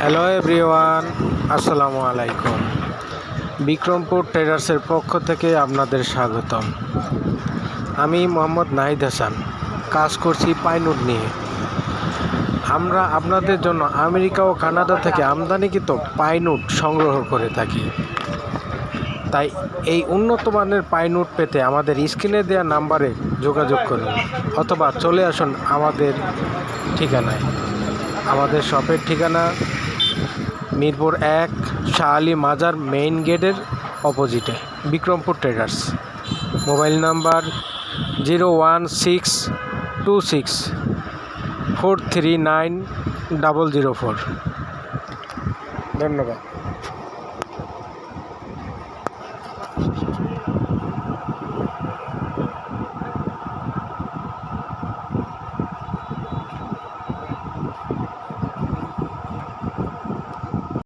Hello everyone আসসালামু আলাইকুম বিক্রমপুর ট্রেডার্সের পক্ষ থেকে আপনাদের স্বাগতম। আমি মোহাম্মদ নাহিদ হাসান। কাজ করছি পাইনুট নিয়ে। আমরা আপনাদের জন্য আমেরিকা ও কানাডা থেকে আমদানিকৃত পাইনুট সংগ্রহ করে থাকি। তাই এই উন্নত মানের পাইনুট পেতে আমাদের স্ক্রিনে দেওয়া নাম্বারে যোগাযোগ করুন অথবা চলে আসুন আমাদের ঠিকানায়। আমাদের শপের ঠিকানা মিরপুর এক শাহ আলী মাজার মেইন গেটের অপোজিটে, Bikrampur traders. Mobile number zero one six two six four three nine double zero four. ধন্যবাদ।